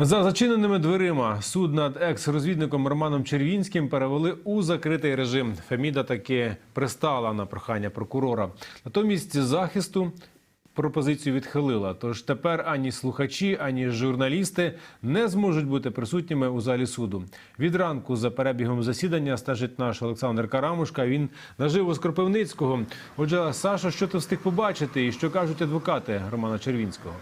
За зачиненими дверима суд над екс-розвідником Романом Червінським перевели у закритий режим. Феміда таки пристала на прохання прокурора. Натомість захисту пропозицію відхилила. Тож тепер ані слухачі, ані журналісти не зможуть бути присутніми у залі суду. Від ранку за перебігом засідання стежить наш Олександр Карамушка. Він наживо з Кропивницького. Отже, Саша, що ти встиг побачити, і що кажуть адвокати Романа Червінського?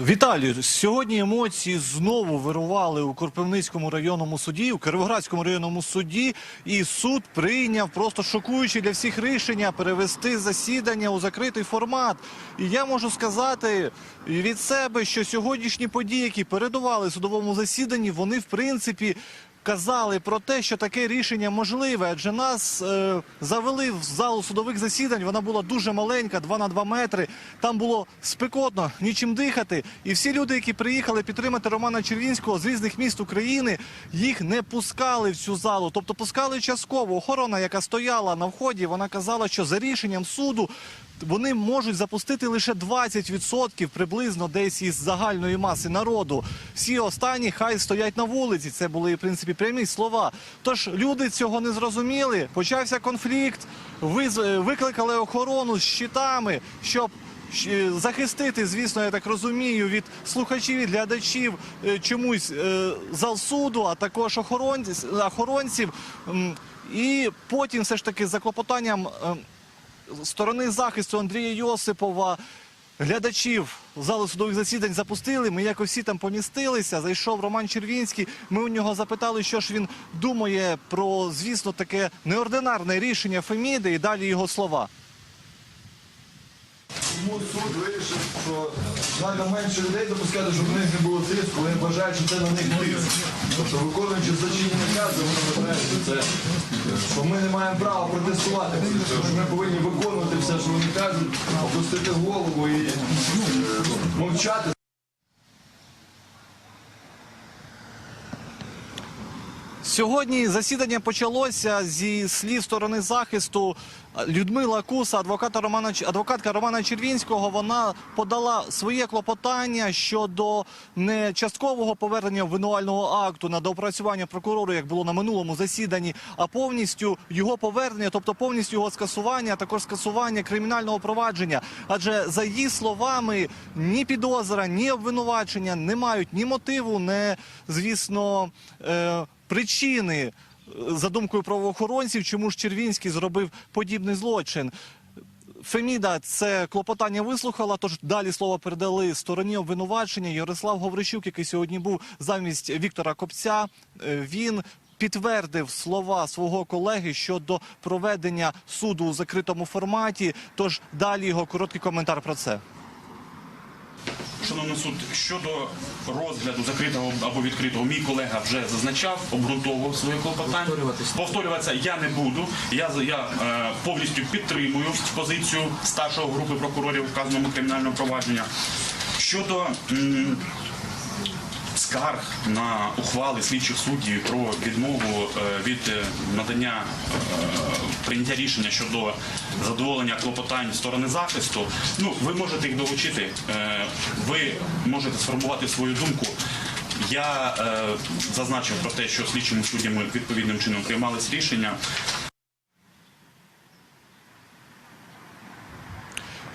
Віталію, сьогодні емоції знову вирували у Кропивницькому районному суді, у Кировоградському районному суді, і суд прийняв просто шокуюче для всіх рішення перевести засідання у закритий формат. І я можу сказати від себе, що сьогоднішні події, які передували судовому засіданні, вони в принципі. Казали про те, що таке рішення можливе, адже нас е, завели в залу судових засідань. Вона була дуже маленька, 2 на 2 метри. Там було спекотно, нічим дихати. І всі люди, які приїхали підтримати Романа Червінського з різних міст України, їх не пускали в цю залу. Тобто пускали частково. Охорона, яка стояла на вході, вона казала, що за рішенням суду вони можуть запустити лише 20% приблизно десь із загальної маси народу. Всі останні хай стоять на вулиці. Це були в принципі прямі слова. Тож люди цього не зрозуміли. Почався конфлікт. Викликали охорону з щитами, щоб захистити, звісно, я так розумію, від слухачів, від глядачів е, чомусь е, зал суду, а також охоронців. охоронців. І потім все ж таки за клопотанням. Сторони захисту Андрія Йосипова. Глядачів зали судових засідань запустили. Ми якось всі там помістилися. Зайшов Роман Червінський. Ми у нього запитали, що ж він думає про, звісно, таке неординарне рішення Феміди і далі його слова. Тому суд вирішив, що треба менше людей допускати, щоб в них не було тиску, вони вважають, що це на них тиск. Тобто виконуючи злочинні накази, вони вважають, що це що ми не маємо права протестувати, що ми повинні виконувати все, що вони кажуть, опустити голову і е, мовчати. Сьогодні засідання почалося зі слів сторони захисту Людмила Куса, адвоката Романа адвокатка Романа Червінського. Вона подала своє клопотання щодо не часткового повернення обвинувального акту на доопрацювання прокурору, як було на минулому засіданні, а повністю його повернення, тобто повністю його скасування, а також скасування кримінального провадження. Адже за її словами, ні підозра, ні обвинувачення не мають ні мотиву, не звісно. Е- причини, е, за думкою правоохоронців, чому ж Червінський зробив подібний злочин. Феміда це клопотання вислухала, тож далі слово передали стороні обвинувачення. Ярослав Гаврищук, який сьогодні був замість Віктора Копця, е, він підтвердив слова свого колеги щодо проведення суду у закритому форматі. Тож далі його короткий коментар про це. Шановний суд, щодо розгляду закритого або відкритого, мій колега вже зазначав, обґрунтовував своє клопотання. Повторюватися я не буду. Я, я е, повністю підтримую позицію старшого групи прокурорів вказаного кримінального провадження. Щодо м, скарг на ухвали слідчих суддів про відмову е, від е, надання е, прийняття рішення щодо задоволення клопотань сторони захисту. Ну, ви можете їх долучити, ви можете сформувати свою думку. Я зазначив про те, що слідчими суддями відповідним чином приймались рішення.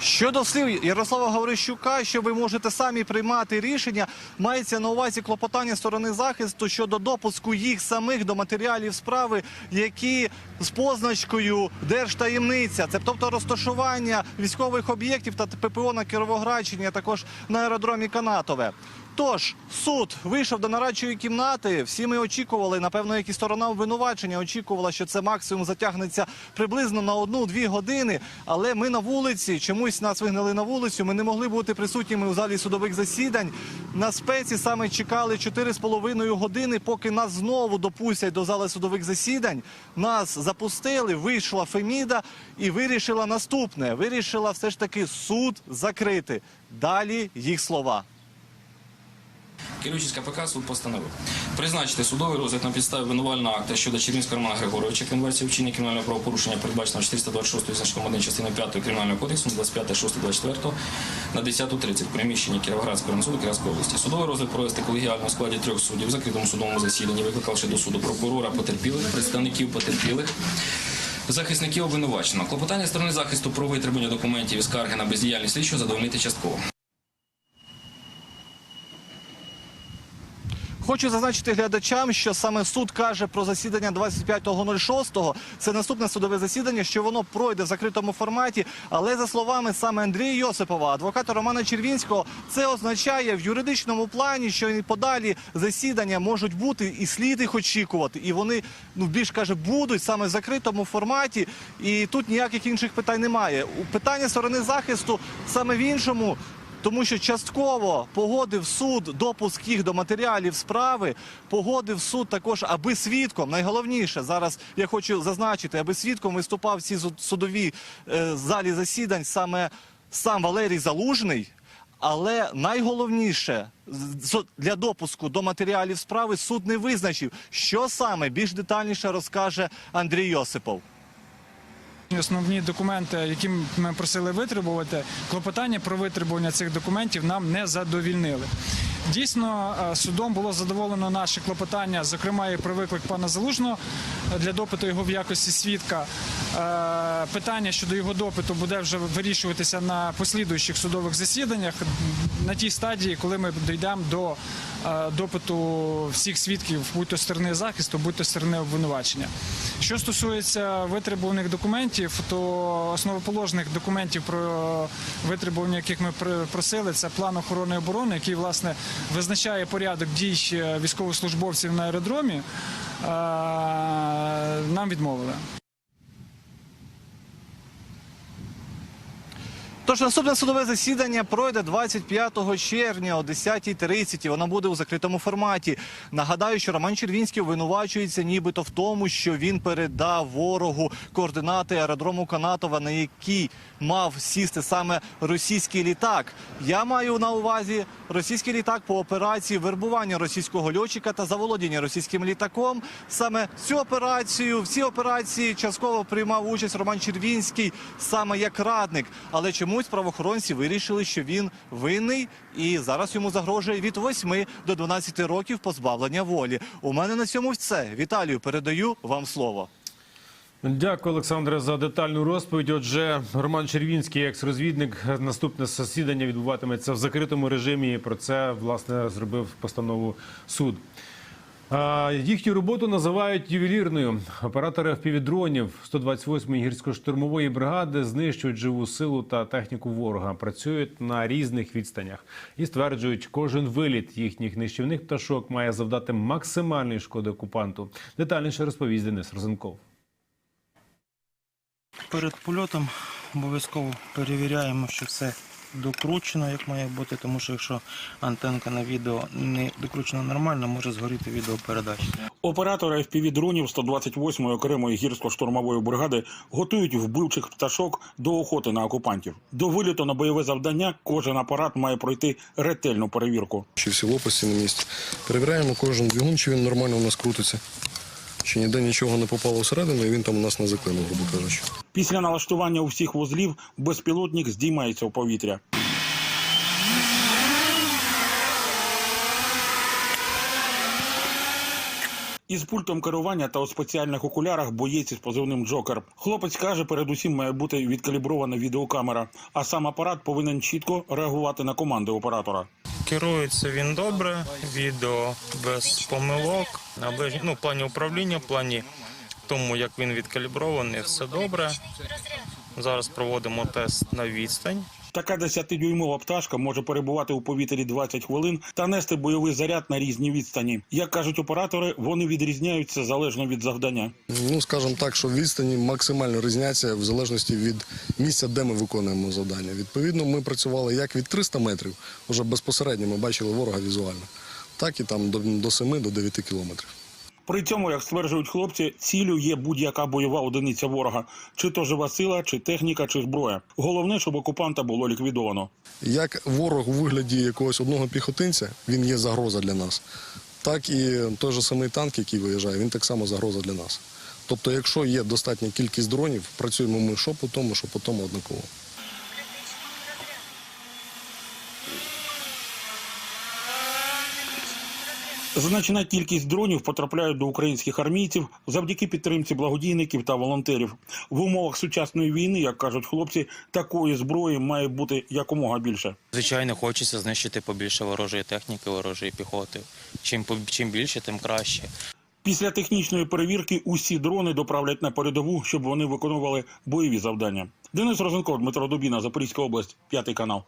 Щодо слів Ярослава Гаврищука, що ви можете самі приймати рішення, мається на увазі клопотання сторони захисту щодо допуску їх самих до матеріалів справи, які з позначкою держтаємниця, це тобто розташування військових об'єктів та ППО на Кіровоградщині, а також на аеродромі Канатове. Тож суд вийшов до нарадчої кімнати. Всі ми очікували, напевно, як і сторона обвинувачення очікувала, що це максимум затягнеться приблизно на одну-дві години. Але ми на вулиці чомусь нас вигнали на вулицю. Ми не могли бути присутніми у залі судових засідань. На спеці саме чекали 4,5 години, поки нас знову допустять до зали судових засідань. Нас запустили, вийшла Феміда і вирішила наступне: вирішила все ж таки суд закрити. Далі їх слова. Керуючись КПК, суд постановив призначити судовий розгляд на підставі обвинувального акта щодо Чернівського Романа Григоровича, конверсії вчинення кримінального правопорушення, передбаченого 426 значком 1 частини 5 Кримінального кодексу 25.6.24 на 10.30 в приміщенні Кіровоградського суду Кіровської області. Судовий розгляд провести колегіально у складі трьох суддів в закритому судовому засіданні, викликавши до суду прокурора потерпілих, представників потерпілих. Захисників обвинуваченого. Клопотання сторони захисту про витребування документів і скарги на бездіяльність слідчого задовольнити частково. Хочу зазначити глядачам, що саме суд каже про засідання 25.06. Це наступне судове засідання, що воно пройде в закритому форматі. Але за словами саме Андрія Йосипова, адвоката Романа Червінського, це означає в юридичному плані, що і подалі засідання можуть бути і слід їх очікувати. І вони ну більш каже будуть саме в закритому форматі. І тут ніяких інших питань немає. У питання сторони захисту саме в іншому. Тому що частково погодив суд допуск їх до матеріалів справи, погодив суд також, аби свідком, найголовніше зараз я хочу зазначити, аби свідком виступав цій судовій е, залі засідань саме сам Валерій Залужний. Але найголовніше для допуску до матеріалів справи суд не визначив, що саме більш детальніше розкаже Андрій Йосипов. Основні документи, які ми просили витребувати, клопотання про витребування цих документів нам не задовільнили. Дійсно, е, судом було задоволено наше клопотання, зокрема і про виклик пана Залужного е, для допиту його в якості свідка. Е, Питання щодо його допиту буде вже вирішуватися на послідуючих судових засіданнях на тій стадії, коли ми дійдемо до е, допиту всіх свідків, будь то сторони захисту, будь то сторони обвинувачення. Що стосується витребуваних документів, то основоположних документів про витребування, яких ми пр- просили, це план охорони оборони, який власне визначає порядок дій військовослужбовців на аеродромі. Е, Нам відмовили. Тож наступне судове засідання пройде 25 червня о 10.30 і воно буде у закритому форматі. Нагадаю, що Роман Червінський обвинувачується нібито в тому, що він передав ворогу координати аеродрому Канатова, на який мав сісти саме російський літак. Я маю на увазі російський літак по операції вербування російського льотчика та заволодіння російським літаком. Саме цю операцію, всі операції частково приймав участь Роман Червінський саме як радник. Але чомусь правоохоронці вирішили, що він винний, і зараз йому загрожує від 8 до 12 років позбавлення волі. У мене на цьому все. Віталію, передаю вам слово. Дякую, Олександре, за детальну розповідь. Отже, Роман Червінський, екс-розвідник, наступне засідання відбуватиметься в закритому режимі. Про це власне зробив постанову суд. Їхню роботу називають ювелірною. Оператори впівдронів 128-ї гірсько-штурмової бригади знищують живу силу та техніку ворога, працюють на різних відстанях і стверджують, кожен виліт їхніх нищівних пташок має завдати максимальної шкоди окупанту. Детальніше розповість Денис Розенков. Перед польотом обов'язково перевіряємо, що все докручено, як має бути, тому що якщо антенка на відео не докручена нормально, може згоріти відеопередача. Оператори FPV-дронів 128-ї окремої гірсько-штурмової бригади готують вбивчих пташок до охоти на окупантів. До виліту на бойове завдання кожен апарат має пройти ретельну перевірку. Чи всі лопасті на місці. Перевіряємо кожен двигун, чи він нормально у нас крутиться. Чи ніде нічого не попало всередину, і він там у нас не заклинув, грубо кажучи. Після налаштування усіх вузлів безпілотник здіймається в повітря. Із пультом керування та у спеціальних окулярах боєць із позивним Джокер. Хлопець каже, передусім має бути відкалібрована відеокамера, а сам апарат повинен чітко реагувати на команди оператора. Керується він добре, відео без помилок. На ближній, ну, в плані управління, в плані тому, як він відкалібрований, все добре. Зараз проводимо тест на відстань. Така 10-дюймова пташка може перебувати у повітрі 20 хвилин та нести бойовий заряд на різні відстані. Як кажуть оператори, вони відрізняються залежно від завдання. Ну, скажімо так, що відстані максимально різняться в залежності від місця, де ми виконуємо завдання. Відповідно, ми працювали як від 300 метрів, вже безпосередньо ми бачили ворога візуально, так і там до, до 7 до 9 кілометрів. При цьому, як стверджують хлопці, цілю є будь-яка бойова одиниця ворога, чи то жива сила, чи техніка, чи зброя. Головне, щоб окупанта було ліквідовано. Як ворог у вигляді якогось одного піхотинця, він є загроза для нас, так і той же самий танк, який виїжджає, він так само загроза для нас. Тобто, якщо є достатня кількість дронів, працюємо ми що по тому, що по тому однаково. Значна кількість дронів потрапляють до українських армійців завдяки підтримці благодійників та волонтерів. В умовах сучасної війни, як кажуть хлопці, такої зброї має бути якомога більше. Звичайно, хочеться знищити побільше ворожої техніки, ворожої піхоти. Чим чим більше, тим краще. Після технічної перевірки усі дрони доправлять на передову, щоб вони виконували бойові завдання. Денис Розенков, Дмитро Дубіна, Запорізька область, п'ятий канал.